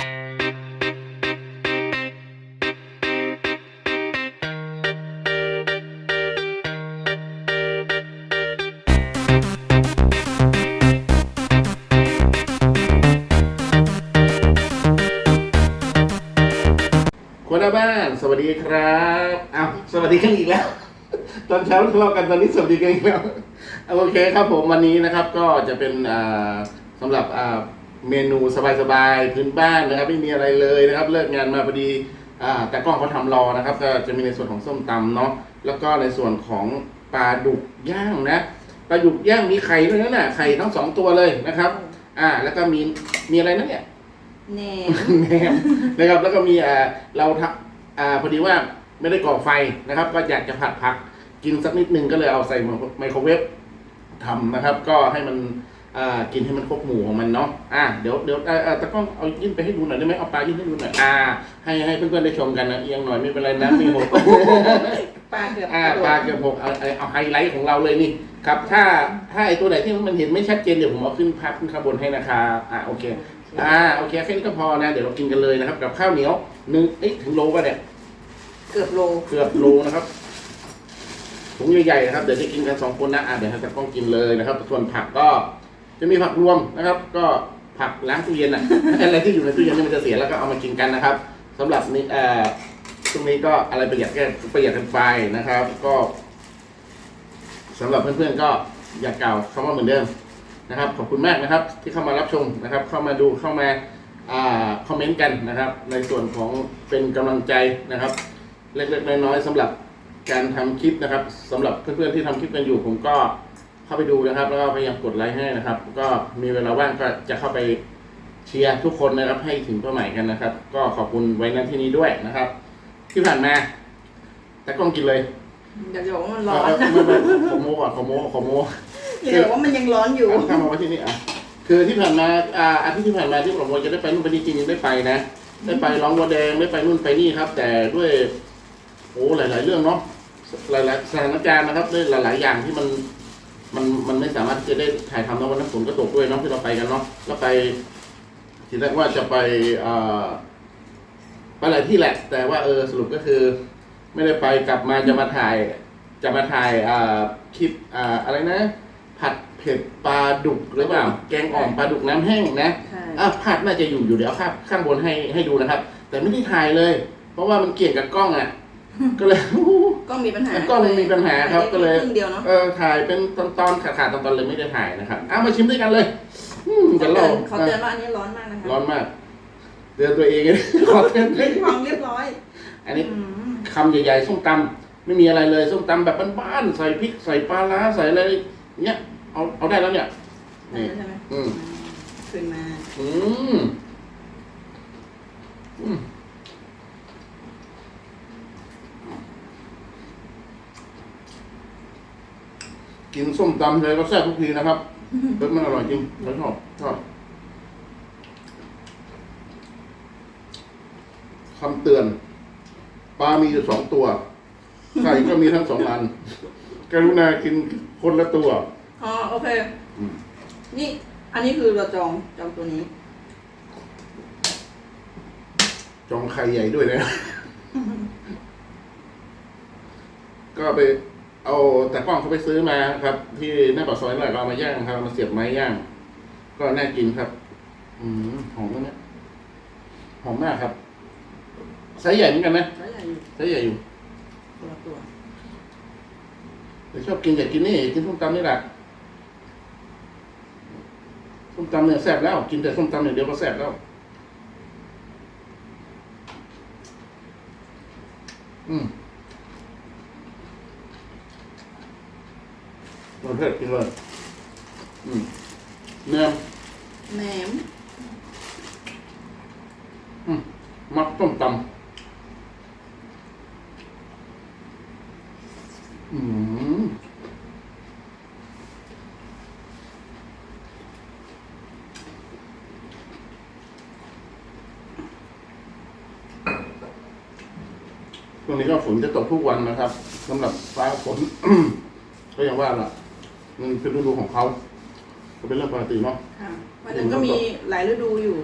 คุณหน้าบ้าน สวัสดีครับอ้าวสวัสดีกันอีกแล้ว ตอนเช้าทะเลาะกันตอนนี้สวัสดีกันอีกแล้ว โอเคครับผมวันนี้นะครับก็จะเป็นอ่าสำหรับ เมนูสบายๆพื้นบ้านนะครับไม่มีอะไรเลยนะครับ เลิกงานมาพอดีอ่าแต่กล้องเขาทำรอนะครับ ก็จะมีในส่วนของส้มตำเนาะแล้วก็ในส่วนของปลาดุกย่างนะปลาดุกย่างมีไข่ด้วยนะน่ะไข่ทั้งสองตัวเลยนะครับ อ่า แล้วก็มีมีอะไรนะเนี่ยแหนแหนมนะครับ แล้วก็มีอ่าเราทำอ่าพอดีว่าไม่ได้ก่อไฟนะครับ ก็อยากจะผัดผักกินสักนิดนึงก็เลยเอาใส่ไมโครเวฟทำนะครับ ก็ให้มันอ่า กินให้มันครบหมู่ของมันเนาะ อ่าเดี๋ยวเดี๋ยวอ่าอ่าตะกล้องเอายื่นไปให้ดูหน่อยได้ไหมเอาปลายื่นให้ดูหน่อย อ่า ให้ให้เพื่อนๆได้ชมกันนะเอียงหน่อยไม่เป็นไรนะไม่หกปลาเกือบอ่าปลาเกือบหกเอาเอาเอาไฮไลท์ของเราเลยนี่ครับ ถ้าถ้าไอตัวไหนที่มันเห็นไม่ชัดเจนเดี๋ยวผมเอาขึ้นภาพขึ้นข้างบนให้นะครับอ่าโอเค อ่าโอเคแค่นี้ก็พอนะ เดี๋ยวเรากินกันเลยนะครับ กับข้าวเหนียวหนึ่งเอ๊ะถึงโลป่ะเนี่ย เกือบโล เกือบโลนะครับถุงใหญ่ๆนะครับ เดี๋ยวจะกินกันสองคนนะ อ่าเดี๋ยวให้ตะกล้องกินเลยนะครับ ส่วนผักก็ จะมีผักรวมนะครับ ก็ผักล้างตู้เย็นอะ อะไรที่อยู่ในตู้เย็นนี่มันจะเสียแล้วก็เอามากินกันนะครับสำหรับนี้เอ่อช่วงนี้ก็อะไรประหยัดแค่ประหยัดกันไปนะครับ ก็สำหรับเพื่อนๆก็อยากกล่าวคำว่าเหมือนเดิมนะครับ ขอบคุณมากนะครับ ที่เข้ามารับชมนะครับ เข้ามาดูเข้ามาอ่าคอมเมนต์กันนะครับ ในส่วนของเป็นกำลังใจนะครับ เล็กๆน้อยๆสำหรับการทำคลิปนะครับสำหรับเพื่อนๆที่ทำคลิปกันอยู่ผมก็ เข้าไปดูนะครับ แล้วก็พยายามกดไลค์ให้นะครับ ก็มีเวลาว่างก็จะเข้าไปเชียร์ทุกคนนะครับ ให้ถึงเป้าหมายกันนะครับ ก็ขอบคุณไว้ณที่นี้ด้วยนะครับ ที่ผ่านมาแต่กล้องกินเลยอยากจะบอกว่ามันร้อนเานะเาไม่ไม่ขอโม้ก่อนขอโม้ขอโม้อยากจะบอกว่ามันยังร้อนอยู่เอาข้ามมาไว้ที่นี่อะคือที่ผ่านมาอ่าอาทิตย์ที่ผ่านมาที่ผมจะได้ไปนู่นไปนี่จริงๆได้ไปนะ ได้ไปร้องวัวแดงได้ไปนู่นไปนี่ครับ แต่ด้วยโอ้หลาย ๆ เรื่องเนาะหลายๆสถานการณ์นะครับด้วยหลาย ๆ อย่างที่มัน มันมันไม่สามารถที่จะได้ถ่ายทำแล้ววันนั้นฝนก็ตกด้วยเนาะที่เราไปกันเนาะแล้วไป ทีแรกว่าจะไปอ่าไปหลายที่แหละ แต่ว่าเออสรุปก็คือ ไม่ได้ไปกลับมาจะมาถ่าย จะมาถ่ายอ่าคลิปอ่าอะไรนะ ผัดเผ็ดปลาดุกหรือเปล่าแกงอ่อมปลาดุกน้ำแห้งนะใช่ อะภาพน่าจะอยู่อยู่เดี๋ยวเอาภาพข้างบนให้ให้ดูนะครับ แต่ไม่ได้ถ่ายเลย เพราะว่ามันเกี่ยงกับกล้องอะ ก็เลย กล้องมีปัญหากล้องมันมีปัญหาครับก็เลยครึ่งเดียวเนาะเออถ่ายเป็นตอนตอนขาดขาดตอนตอนเลยไม่ได้ถ่ายนะครับเอามาชิมด้วยกันเลยอืมเขาจะลเตือองนเขาเตือนว่าอันนี้ร้อนมากนะคะร้อนมากเตือนตัวเองขอเตือนด้วยความเรียบร้อย อันนี้อืมคำใหญ่ๆส้มตำไม่มีอะไรเลยส้มตำแบบบ้านๆใส่พริกใส่ปลาร้าใส่อะไรเนี้ยเอาเอาได้แล้วเนี่ยได้นี่แล้วใช่ไหมอืมขึ้นมาอืมอืม กินส้มตำเลยก็แซ่บทุกทีนะครับรสมันอร่อยจริงผมชอบชอบคำเตือน ปลามีอยู่สองตัว ไข่ก็มีทั้งสองอัน กรุณากินคนละตัว อ๋อโอเค อืม นี่ อันนี้คือเราจองจองตัวนี้ จองไข่ใหญ่ด้วยนะ ก็ไป เอาแต่กล้องเขาไปซื้อมาครับ ที่หน้าปากซอยนั่นแหละก็เอามาย่างครับเอามาเสียบไม้ย่าง ก็น่ากินครับ อืมหอมนะเนี่ยหอมมากครับไซส์ใหญ่เหมือนกันนะแล้วใหญ่อยู่ไซส์ใหญ่อยู่ตัวตัวแต่ชอบกินอยากกินนี่กินส้มตำนี่แหละส้มตำเนี่ยแซ่บแล้ว กินแต่ส้มตำอย่างเดียวก็แซ่บแล้วอืม มันเผ็ดจริงเลยอืมเนื้อแหนมอืมมักต้มตำอืมช่วงนี้ก็ฝนจะตกทุกวันนะครับสำหรับฟ้าฝน ก็อย่างว่าล่ะ มันเป็นฤดูของเขาก็เป็นเรื่องปกติเนาะค่ะมันก็มีหลายฤดูอยู่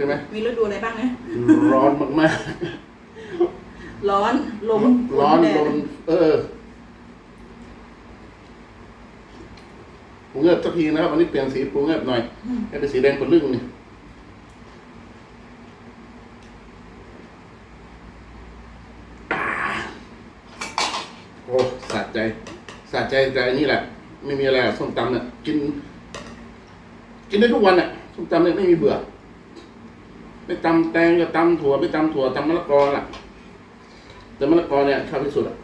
คช่ไหมมีฤดูอะไรบ้างนะร้อนมากร้อนลมๆร้อนแดดโดนเออปูเงือบสักทีนะครับวันนี้เปลี่ยนสีปูเงือบหน่อยอืมให้เป็นสีแดงกว่าลึ่งนี่อ่าโอ้สะใจสะใจแต่อันนี้แหละ ไม่มีอะไรอะส้มตำเนี่ยกิน กินได้ทุกวันอะส้มตำเนี่ยไม่มีเบื่อไม่ตำแตงก็ตำถั่วไม่ตำถั่วตำมะละกอล่ะ แต่มะละกอเนี่ยชอบที่สุดอะ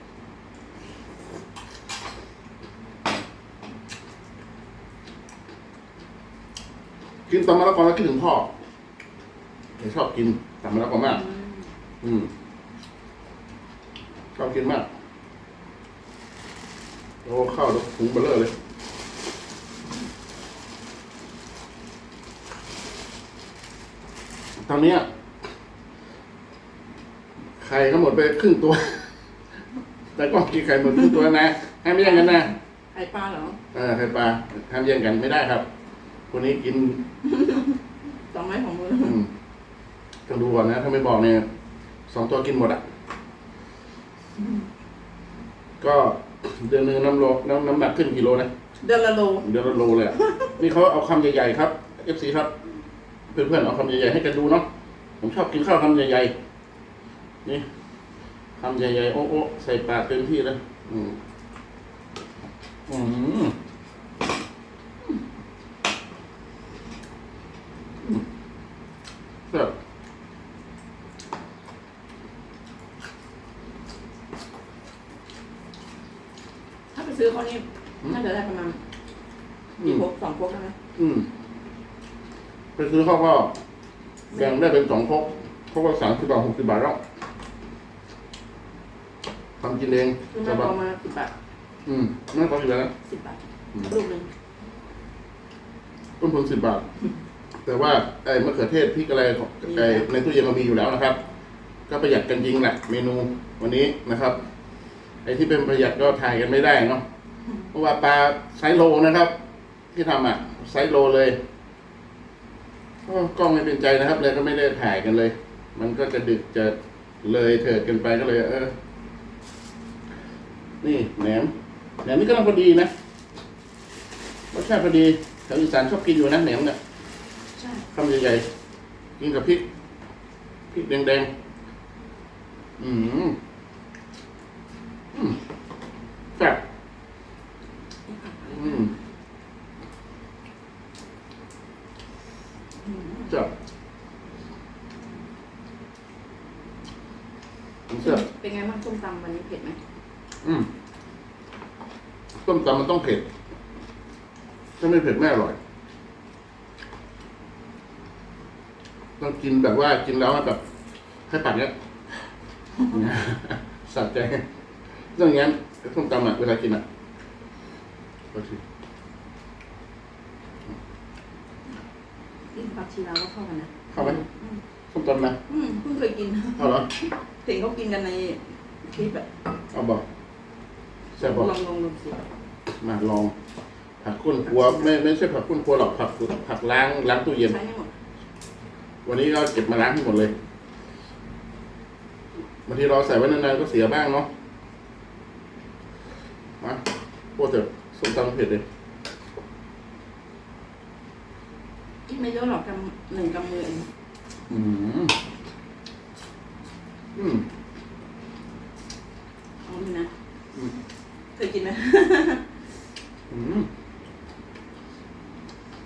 กินตำมะละกอแล้วคิดถึงพ่อผมชอบกินตำมะละกอมาก อืมอืมชอบกินมาก โอ้ข้าวถุงเบลเลอร์เลยตอนเนี้ยไข่ก็หมดไปครึ่งตัว แต่ก็กินไข่หมดครึ่งตัวนะห้ามแย่งกันนะไข่ปลาเหรอเออไข่ปลาห้ามแย่งกันไม่ได้ครับ คนนี้กินสองไม้ของมืออืมต้องดูก่อนนะ ถ้าไม่บอกเนี่ยสองตัวกินหมดอะก็ เดือนหนึ่งน้ำโลน้ำน้ำหนักขึ้นกิโลนะ เดือนละโลเดือนละโลเลยอะ นี่เขาเอาคำใหญ่ๆครับ FC ครับ เพื่อนๆเอาคำใหญ่ๆให้กันดูเนาะ ผมชอบกินข้าวคำใหญ่ๆ นี่คำใหญ่ๆ โอ้โอ้ใส่ปากเต็มที่เลยอืมอืมอืมแซ่บ ถ้าไปซื้อเขานี่น่าจะได้ประมาณ อื กี่ ม พกสองพกใช่ไหม อืมไปซื้อข้าวก็แบ่งได้เป็นสองครกครกละสามสิบบาทหกสิบบาทแล้วทำกินเองซื้อแต่มาว่าประมาณสิบบาทอืมไม่ต้องกินแล้วนะสิบบาทอืมลูกหนึ่งต้นทุนสิบบาท แต่ว่าไอ้มะเขือเทศพริกอะไรของไอ้ในตู้เย็นเรามีอยู่แล้วนะครับ ก็ประหยัดกันจริงแหละเมนูวันนี้นะครับ ไอ้ที่เป็นประหยัดก็ถ่ายกันไม่ได้เนาะเพราะว่าปลาไซส์โลนะครับ ที่ทำอะ ไซส์โลเลยก็กล้องไม่เป็นใจนะครับ เลยก็ไม่ได้ถ่ายกันเลย มันก็จะดึกจะเลยเถิดกันไปก็เลย เออ นี่แหนมแหนมนี่ก็ต้องพอดีนะรสชาติพอดีแถวอีสานชอบกินอยู่นะแหนมเนี่ยใช่คำใหญ่ๆกินกับพริกพริกแดงๆอืมอืมแซ่บอืม อืมแซ่บแซ่บเป็นไงบ้างส้มตำวันนี้เผ็ดไหมอืมต้มตำมันต้องเผ็ด ถ้าไม่เผ็ดไม่อร่อย ต้องกินแบบว่ากินแล้วแบบให้ปากเนี้ยสะใจเรื่องอย่างนั้นต้มตำอะเวลากินอะก็คือกิน ผักชีลาวก็เข้ากันนะเข้าไหมอืมต้มตำนะอืมเพิ่งเคยกินเข้าเหรอเห็นเขากินกันในคลิปแบบเอาบอกแซ่บบอก ลองลองดูสิมาลอง ผักคุ้นครัวไม่ไม่ใช่ผักคุ้นครัวหรอกผักผักล้างล้างตู้เย็น ใช้ให้หมดวันนี้ก็เก็บมาล้างให้หมดเลยบางทีเราใส่ไว้นานๆก็เสียบ้างเนาะมาโคตรส้มตำเผ็ดเลย กิน ไม่เยอะหรอกกำหนึ่งกำมือเองอืมอืมเอานี่นะอืมเคยกินไหม อืม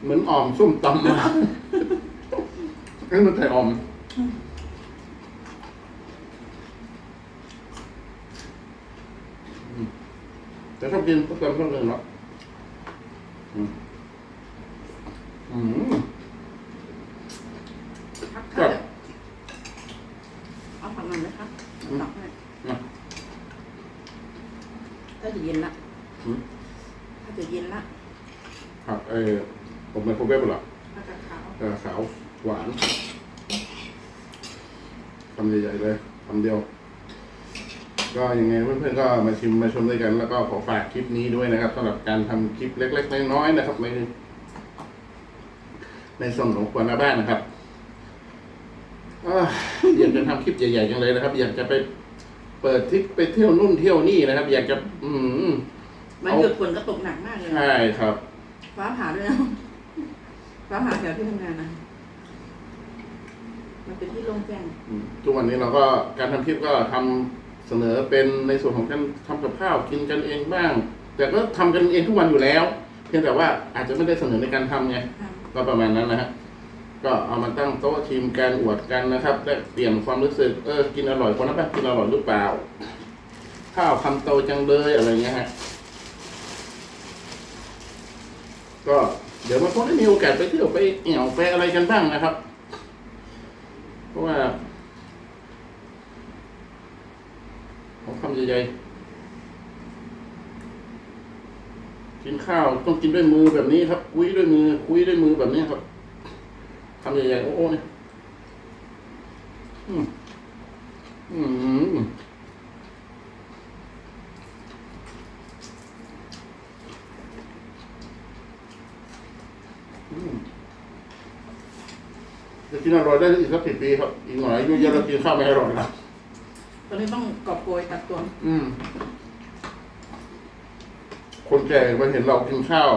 เหมือนอ่อมส้มตำมาให้มันใส่อ่อม อืม แต่ชอบกินส้มตำส้มเลยเนาะอืมอืม ครับ ครับ เอาผักมันไหมครับ อืม ตักให้ นะ ถ้าจะเย็นละอืมถ้าจะเย็นละผักเออผมเป็นโคเวฟเหรอถ้าจะขาวเออขาวหวานคำใหญ่ๆเลยคำเดียว ก็ยังไงเพื่อนๆก็มาชิมมาชมด้วยกัน แล้วก็ขอฝากคลิปนี้ด้วยนะครับสำหรับการทำคลิปเล็กๆน้อยๆนะครับในในส่วนของครัวหน้าบ้านนะครับอ้าวอยากจะทำคลิปใหญ่ๆจังเลยนะครับ อยากจะไป เปิดทริปไปเที่ยวนู่นเที่ยวนี่นะครับ อยากจะ อืมมันหยุดฝนก็ตกหนักมากเลย ใช่ครับ ฟ้าผ่าด้วยนะ ฟ้าผ่าแถวที่ทำงานนะ มันเป็นที่โล่งแจ้งอืมทุกวันนี้เราก็การทำคลิปก็ทำเสนอเป็นในส่วนของการทำกับข้าวกินกันเองบ้าง แต่ก็ทำกันเองทุกวันอยู่แล้ว เพียงแต่ว่าอาจจะไม่ได้เสนอในการทำไงก็ประมาณนั้นนะฮะ ก็เอามาตั้งโต๊ะชิมกันอวดกันนะครับและเปลี่ยนความรู้สึกเออกินอร่อยคนละแบบกินอร่อยหรือเปล่า ข้าวคำโตจังเลยอะไรเงี้ยฮะก็เดี๋ยวมาพบได้มีโอกาสไปเที่ยวไปเอี่ยวไปอะไรกันบ้างนะครับ เพราะว่าของคำใหญ่ๆกินข้าวต้องกินด้วยมือแบบนี้ครับ คุยด้วยมือ คุยด้วยมือแบบนี้ครับ คำใหญ่ๆโอ้โหเนี่ยอืมอืมอืมจะกินอร่อยได้อีกสักสิบปีครับ อีกหน่อยอายุเยอะแล้วกินข้าวไม่อร่อยแล้วตอนนี้ต้องกอบโกยตัดตัว อืม คนแก่มาเห็นเรากินข้าว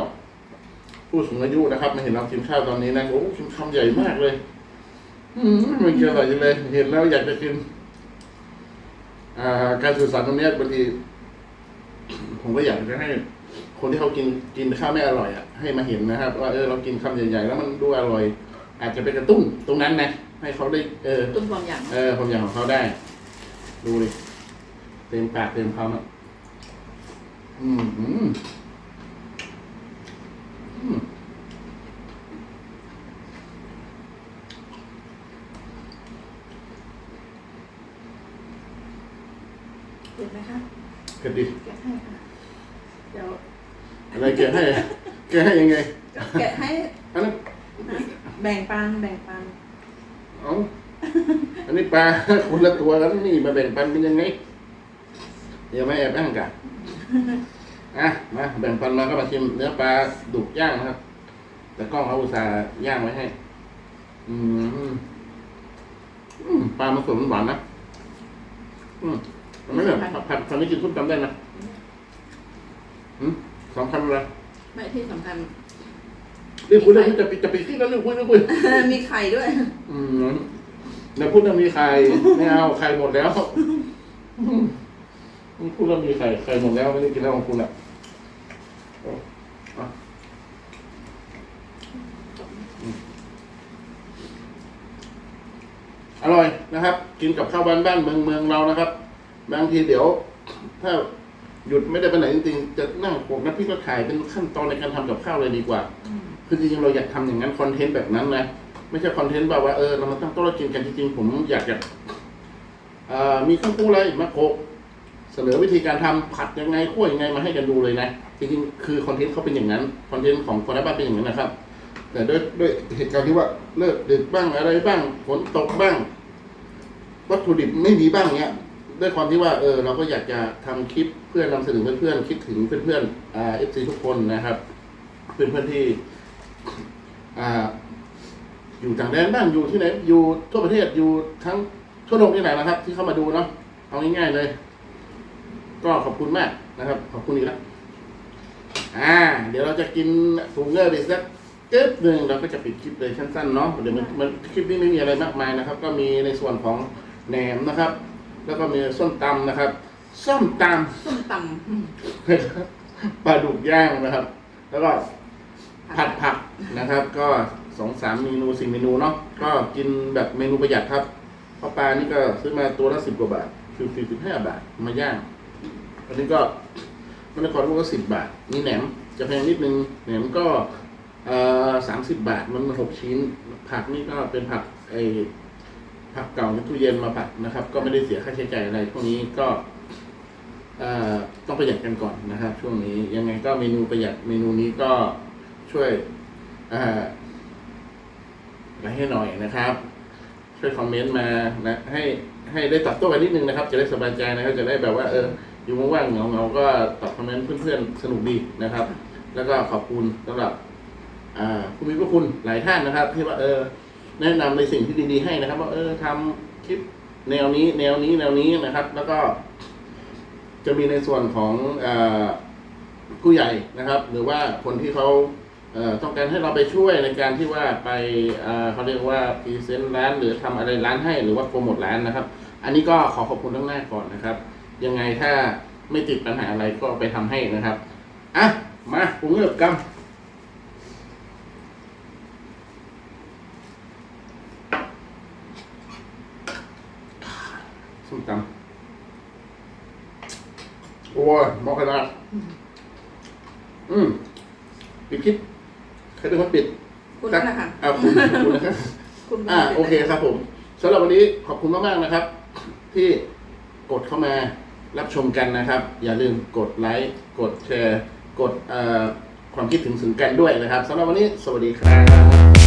ผู้สูงอายุนะครับมาเห็นเรากินข้าวตอนนี้นะโอ้กินคำใหญ่มากเลย อืมมันกินอร่อยจังเลย เห็นแล้วอยากจะกิน อ่า การสื่อสารตรงเนี้ยบางทีผมก็อยากจะให้ คนที่เขากินกินข้าวไม่อร่อยอะให้มาเห็นนะครับว่าเออเรากินคำใหญ่ๆแล้วมันดูอร่อย อาจจะไปกระตุ้นตรงนั้นนะให้เขาได้เออตุ้นความอยากเออความอยากของเขาได้ ดูดิเต็มปากเต็มคำอะอืมอืมอืม เห็นไหมคะเผ็ดดิแกะให้ค่ะ เดี๋ยวอะไรแกะให้แกะให้ยังไงแกะให้อันนั้นแบ่งปันแบ่งปันเอาอันนี้ปลา คนละตัวกันนี่มาแบ่งปันเป็นยังไงเดี๋ยวไม่แอบอ้างกัน อะมาแบ่งปันมาก็มาชิมเนื้อปลาดุกย่างนะครับ แต่กล้องเขาอุตส่าห์ย่างไว้ให้ อืมอืมปลามันสดมันหวานนะอืมทำไมเนี่ยผัดผัดตอนนี้กินทุกจำได้นะอืมสองคำเลยไม่ที่สำคัญ เรื่องคุยเรื่องนี้จะปิดจะปิดที่แล้วเรื่องคุยเรื่องคุยมีไข่ด้วย อืมเดี๋ยวพูดเรื่องมีใครไม่เอาใครหมดแล้วอืมพูดเรื่องมีใครใครหมดแล้วไม่ได้กินแล้วของคุณอะเอร่อยนะครับ กินกับข้าวบ้านบ้านเมืองเมืองเรานะครับ บางทีเดี๋ยว ถ้าหยุดไม่ได้ไปไหนจริงๆจะนั่งปกน้ำพริกก็ถ่ายเป็นขั้นตอนในการทำกับข้าวเลยดีกว่า คือจริงๆเราอยากทำอย่างนั้นคอนเทนต์แบบนั้นนะไม่ใช่คอนเทนต์แบบว่าเออเรามาตั้งโต๊ะกินกันจริงๆผมอยากจะมีเครื่องปรุงอะไรมาโขก เสนอวิธีการทำผัดยังไงคั่วยังไงมาให้กันดูเลยนะจริงๆคือคอนเทนต์เขาเป็นอย่างนั้นคอนเทนต์ของคนในบ้านเป็นอย่างนั้นนะครับ แต่ด้วยด้วยเหตุการณ์ที่ว่าเลิกดึกบ้างอะไรบ้างฝนตกบ้าง วัตถุดิบไม่มีบ้างเนี้ยด้วยความที่ว่าเออเราก็อยากจะทำคลิปเพื่อนนำเสนอเพื่อนๆคิดถึงเพื่อนๆอ่าเอฟซีทุกคนนะครับเพื่อนๆที่อ่าอยู่ต่างแดนบ้างอยู่ที่ไหนอยู่ทั่วประเทศอยู่ทั้งทั่วโลกนี่แหละนะครับ ที่เข้ามาดูเนาะเอาง่ายๆเลย ก็ขอบคุณมากนะครับ ขอบคุณอีกแล้วอ่า เดี๋ยวเราจะกินถุงเนื้อไปสักเจ็บหนึ่งเราก็จะปิดคลิปเลยสั้นๆเนาะเดี๋ยวมันมันคลิปนี้ไม่มีอะไรมากมายนะครับ ก็มีในส่วนของแหนมนะครับ แล้วก็มีส้มตำนะครับส้มตำส้มตำอืมปลาดุกย่างนะครับ แล้วก็ผัดผักนะครับ ก็สองสามเมนูสี่เมนูเนาะก็กินแบบเมนูประหยัดครับเพราะปลานี่ก็ซื้อมาตัวละสิบกว่าบาทคือสี่สิบห้าบาทมาย่าง อันนี้ก็มันละครลูกก็สิบบาทมีแหนมจะแพงนิดนึง แหนมก็สามสิบบาท มันหกชิ้น ผักนี่ก็เป็นผักไอผักเก่าในตู้เย็นมาผัดนะครับ ก็ไม่ได้เสียค่าใช้จ่ายอะไรพวกนี้ก็ต้องประหยัดกันก่อนนะครับ ช่วงนี้ยังไงก็เมนูประหยัดเมนูนี้ก็ช่วยอ่อไว้ให้หน่อยนะครับ ช่วยคอมเมนต์มานะให้ให้ได้ตอบโต้กันนิดนึงนะครับ จะได้สบายใจนะครับ จะได้แบบว่าเออ อยู่ว่างๆเหงาๆก็ตอบคอมเมนต์เพื่อนๆสนุกดีนะครับ แล้วก็ขอบคุณสำหรับผู้มีพระคุณหลายท่านนะครับ ที่ว่าเออแนะนำในสิ่งที่ดีๆให้นะครับ ว่าเออทำคลิปแนวนี้ แนวนี้แนวนี้นะครับ แล้วก็จะมีในส่วนของอผู้ใหญ่นะครับ หรือว่าคนที่เขาเต้องการให้เราไปช่วยในการที่ว่าไปเขาเรียกว่าพรีเซนต์ร้าน หรือทำอะไรร้านให้หรือว่าโปรโมทร้านนะครับ อันนี้ก็ขอขอบคุณทั้งหน้าก่อนนะครับ ยังไงถ้าไม่ติดปัญหาอะไรก็ไปทำให้นะครับ อะ มาผมเลือกกำส้มตำโอ้ยมอกขนาดอืมปิดคลิปใครเป็นคนปิด คุณนั่นแหละค่ะอ่าคุณคุณนะครับคุณอ่าโอเคครับผมสำหรับวันนี้ขอบคุณมากๆนะครับ ที่กดเข้ามา รับชมกันนะครับ อย่าลืมกดไลค์กดแชร์ กดความคิดถึงถึงกันด้วยนะครับสำหรับวันนี้สวัสดีครับ